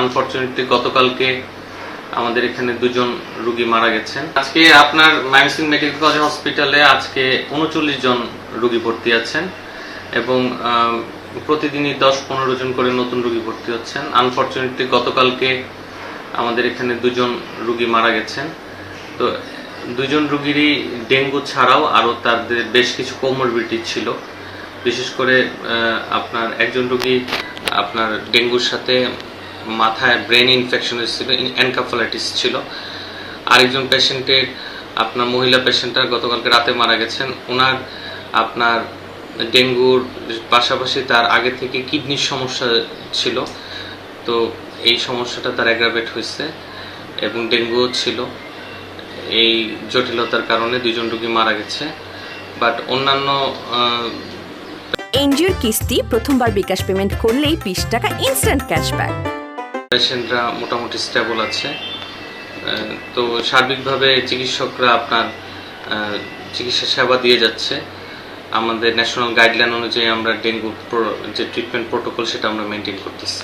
Unfortunately গতকালকে আমাদের এখানে দুজন রুগী মারা গেছেন। আজকে আপনার মাইমসিং মেডিকেল কলেজ হসপিটালে আজকে উনচল্লিশ জন রুগী ভর্তি আছেন এবং প্রতিদিনই দশ পনেরো জন করে নতুন রুগী ভর্তি হচ্ছেন। আনফরচুনেটলি গতকালকে আমাদের এখানে দুজন রুগী মারা গেছেন। তো, দুজন রুগীরই ডেঙ্গু ছাড়াও আরও তাদের বেশ কিছু কোমরবিলিটি ছিল। বিশেষ করে আপনার একজন রুগী আপনার ডেঙ্গুর সাথে মাথায় ব্রেন ইনফেকশন ছিল এনকাফালাইটিস ছিল। আরেকজন পেশেন্টের আপনার মহিলা পেশেন্টটা গতকালকে রাতে মারা গেছেন। ওনার আপনার ডেঙ্গুর পাশাপাশি তার আগে থেকে কিডনির সমস্যা ছিল। তো এই সমস্যাটা তার অ্যাগ্রাভেট হয়েছে এবং ডেঙ্গুও ছিল। এই জটিলতার কারণে দুজন রোগী মারা গেছে। বাট অন্যান্য এনজিওর কিস্তি প্রথমবার বিকাশ পেমেন্ট করলেই বিশ টাকা ইনস্ট্যান্ট ক্যাশব্যাক পেশেন্টরা মোটামুটি স্টেবল আছে। তো সার্বিকভাবে চিকিৎসকরা আপনার চিকিৎসা সেবা দিয়ে যাচ্ছে। আমাদের ন্যাশনাল গাইডলাইন অনুযায়ী আমরা ডেঙ্গু যে ট্রিটমেন্ট প্রোটোকল সেটা আমরা মেনটেন করতেছি।